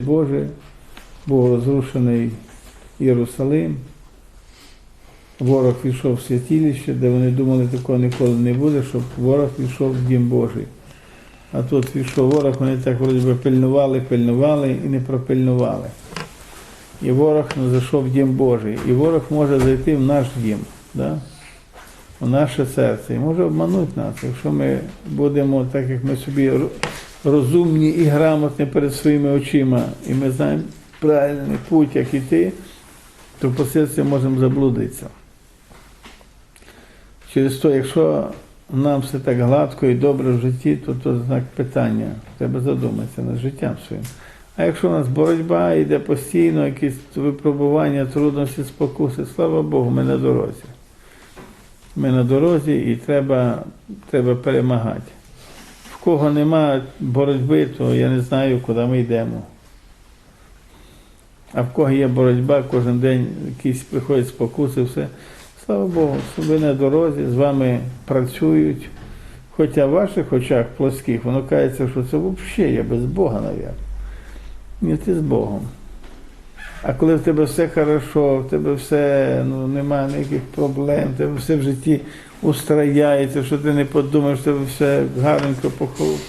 Боже, був розрушений Єрусалим. Ворог війшов в святилище, де вони думали, такого ніколи не буде, щоб ворог війшов в дім Божий. А тут війшов ворог, вони так вроді би пильнували, пильнували і не пропильнували. І ворог не зайшов в дім Божий. І ворог може зайти в наш дім, да? в наше серце. І може обманути нас, якщо ми будемо, так як ми собі розумні і грамотні перед своїми очима, і ми знаємо правильний путь, як іти, то впоследствии можемо заблудитися. Через то, якщо нам все так гладко і добре в житті, то то знак питання. Треба задуматися над життям своїм. А якщо у нас боротьба йде постійно, якісь випробування, трудності, спокуси, слава Богу, ми на дорозі. Ми на дорозі і треба, треба перемагати. В кого нема боротьби, то я не знаю, куди ми йдемо. А в кого є боротьба, кожен день якісь приходять спокуси, все. Слава Богу, ви на дорозі, з вами працюють. Хоча в ваших очах плоских воно кається, що це взагалі я без Бога, навіть. Ні, ти з Богом. А коли в тебе все хорошо, в тебе все, ну, немає ніяких проблем, в тебе все в житті устрояється, що ти не подумаєш, тебе все гарненько похов.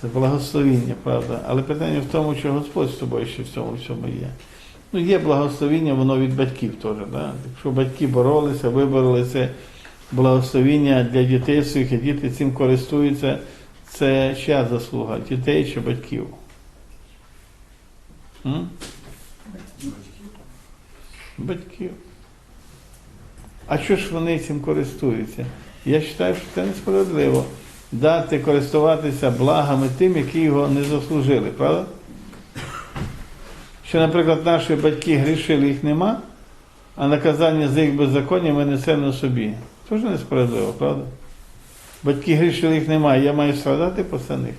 Це благословіння, правда. Але питання в тому, що Господь з тобою ще в цьому всьому є. Ну, є благословіння, воно від батьків теж. Да? Якщо батьки боролися, вибороли це благословіння для дітей своїх, і діти цим користуються, це чия заслуга? Дітей чи батьків? М? Батьків. А що ж вони цим користуються? Я вважаю, що це несправедливо. Дати користуватися благами тим, які його не заслужили, правда? Що, наприклад, наші батьки грішили, їх нема, а наказання за їх беззаконня ми несемо на собі. Теж несправедливо, правда? Батьки грішили, їх немає, я маю страдати після них.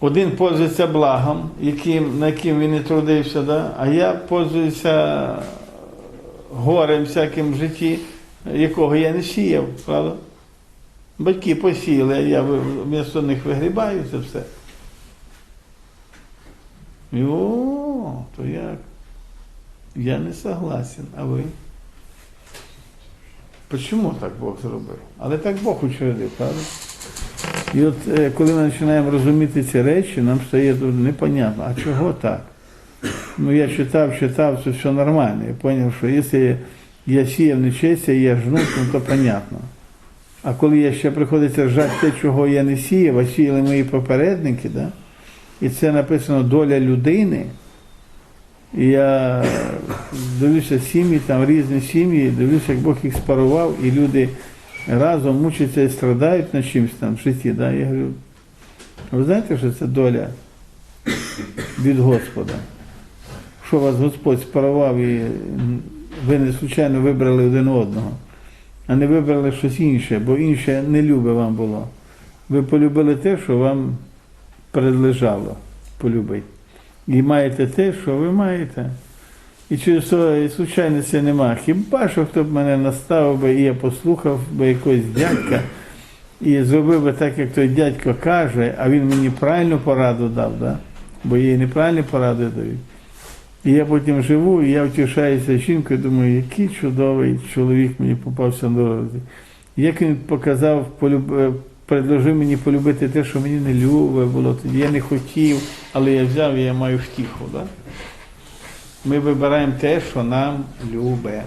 Один пользується благом, яким, на яким він не трудився, да? а я пользуюся горем всяким в житті, якого я не сіяв, правда? Батьки посіяли, а я вмісто них вигрібаю це все. О, то як? Я не согласен, а ви? Чому так Бог зробив? Але так Бог учредив, правда? І от е, коли ми починаємо розуміти ці речі, нам стає дуже непонятно, а чого так? Ну я читав, читав, це все нормально. Я зрозумів, що якщо я сіяв нечестя, я жну, ну, то понятно. А коли я ще приходиться жати те, чого я не сіяв, а сіяли мої попередники, да? і це написано доля людини. Я дивлюся сім'ї, там різні сім'ї, дивлюся, як Бог їх спарував, і люди разом мучаться і страдають на чимось там в житті. Да? Я говорю, ви знаєте, що це доля від Господа? Що вас Господь спарував і ви не случайно вибрали один одного, а не вибрали щось інше, бо інше не любе вам було. Ви полюбили те, що вам передлежало полюбити. І маєте те, що ви маєте. І через і случайності нема. Хіба що хто б мене наставив би, і я послухав би якогось дядька і зробив би так, як той дядько каже, а він мені правильну пораду дав, да? бо їй неправильні поради дають. І я потім живу, і я втішаюся жінкою, думаю, який чудовий чоловік мені попався на дорозі. Як він показав, полюб... е, предложив мені полюбити те, що мені не любе було тоді. Я не хотів, але я взяв і я маю втіху. Да? Ми вибираємо те, що нам любе.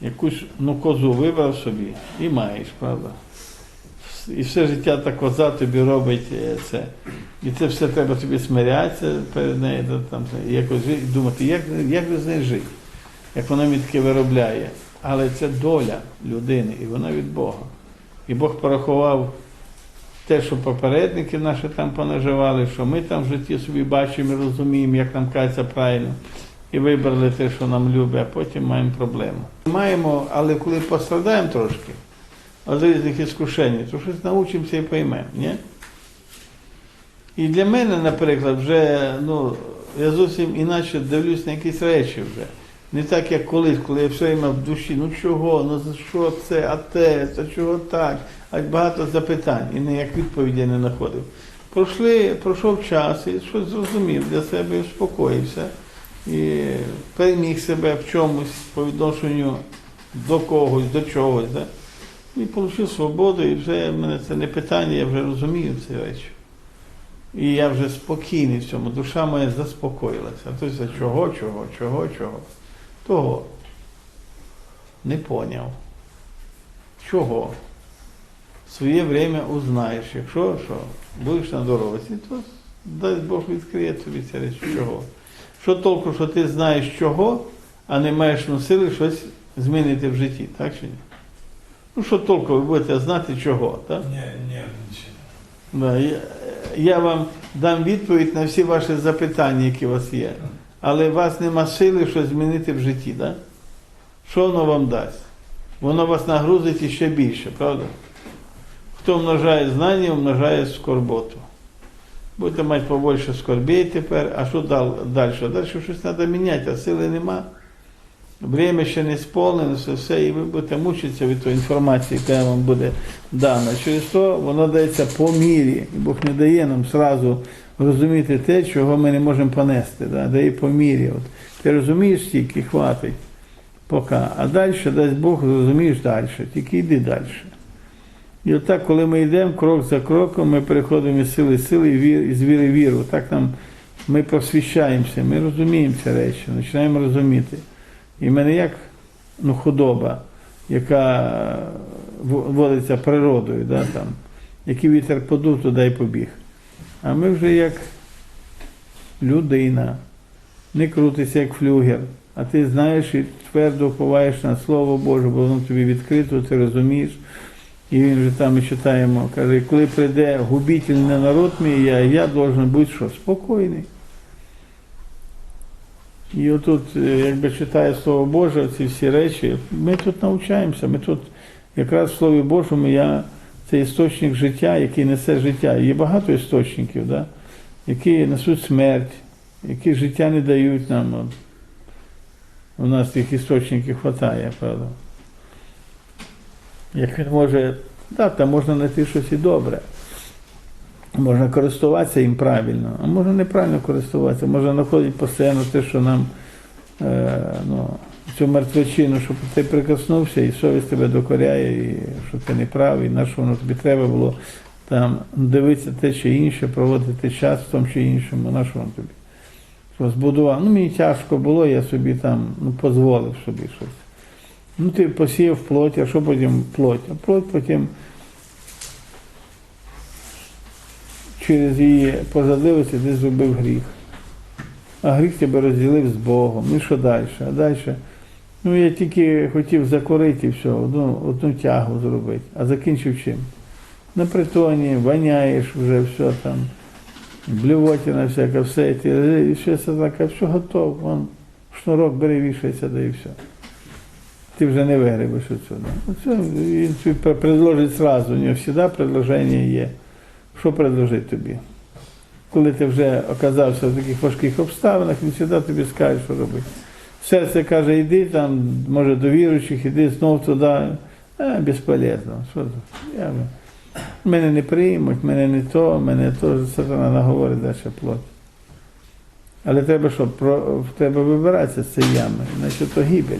Якусь ну, козу вибрав собі і маєш, правда? І все життя та коза тобі робить е, це. І це все треба тобі смирятися перед нею, там, якось думати, як, як з нею жити, як вона мені виробляє. Але це доля людини, і вона від Бога. І Бог порахував те, що попередники наші там понаживали, що ми там в житті собі бачимо і розуміємо, як нам кажеться правильно. І вибрали те, що нам любить, а потім маємо проблему. Маємо, але коли пострадаємо трошки від різних іскушень, то щось научимося і поймемо, ні? І для мене, наприклад, вже ну, я зовсім іначе дивлюсь на якісь речі вже. Не так, як колись, коли я все время в душі, ну чого, ну за що це, а те, це чого так, а багато запитань, і ніяк відповіді не знаходив. Пройшли, пройшов час і щось зрозумів для себе, успокоївся і переміг себе в чомусь по відношенню до когось, до чогось. Да? І отримав свободу, і вже в мене це не питання, я вже розумію ці речі. І я вже спокійний в цьому, душа моя заспокоїлася. Тобто чого, чого, чого, чого? Того. Не поняв. Чого? Своє время узнаєш. Якщо що, будеш на дорозі, то дасть Бог відкриє тобі ці речі. Чого? Що толку, що ти знаєш чого, а не маєш ну, сили щось змінити в житті, так чи ні? Ну що толку ви будете знати чого, так? Не, нервничай. Да, я, я вам дам відповідь на всі ваші запитання, які у вас є. Але у вас нема сили щось змінити в житті, да? Що воно вам дасть? Воно вас нагрузить іще більше, правда? Хто множає знання, множає скорботу. Будете мати побольше скорбей тепер, а що? Далі Далі щось треба міняти, а сили нема. Время ще не сповнене, все, і ви будете мучитися від тої інформації, яка вам буде дана. Через то воно дається по мірі. І Бог не дає нам сразу розуміти те, чого ми не можемо понести. Да? Дає по мірі. От, ти розумієш тільки, хватить. Поки. А далі дасть Бог, зрозумієш далі. Тільки йди далі. І отак, коли ми йдемо крок за кроком, ми переходимо із сили сили і із віри віру. Так нам ми просвіщаємося, ми розуміємо ці речі, починаємо розуміти. І в мене як ну, худоба, яка водиться природою, да, там, який вітер подув, туди й побіг. А ми вже як людина, не крутися як флюгер, а ти знаєш і твердо ховаєш на Слово Боже, бо воно тобі відкрито, ти розумієш. І він вже там ми читаємо, каже, коли прийде губительний народ мій, я, я должен бути що? Спокійний. І отут, е, якби читає Слово Боже, ці всі речі, ми тут навчаємося, ми тут якраз в Слові Божому я це істочник життя, який несе життя. Є багато істочників, да? які несуть смерть, які життя не дають нам. От. У нас тих істочників вистачає, правда. Як він може, да, там можна знайти щось і добре. Можна користуватися їм правильно, а можна неправильно користуватися. Можна знаходити постійно те, що нам е, ну, цю мертвечину, щоб ти прикоснувся, і совість тебе докоряє, і що ти не правий, на що воно тобі треба було там дивитися те чи інше, проводити час в тому чи іншому, на що воно тобі. Що збудував. Ну, мені тяжко було, я собі там ну, дозволив собі щось. Ну, ти посіяв плоть, а що потім плоть? А плоть потім через її пожадливості ти зробив гріх. А гріх тебе розділив з Богом. Ну що далі? А далі? Ну, я тільки хотів закорити все, одну, одну тягу зробити. А закінчив чим? На притоні, воняєш вже все там, блювотина всяка, все, і ти, і все це таке, все готово. Вон, шнурок бери, вішається, да і все. Ти вже не вигребеш отсюди. Оце він тобі предложить зразу, у нього завжди предложення є. Що предложить тобі? Коли ти вже оказався в таких важких обставинах, він завжди тобі скаже, що робити. Серце каже, йди там, може до віруючих, іди знов туди. А, безполезно. Що? Я, мене не приймуть, мене не то, мене то, сатана наговорить далі плоть. Але треба що, про, тебе вибиратися з цієї ями, значить то гибель.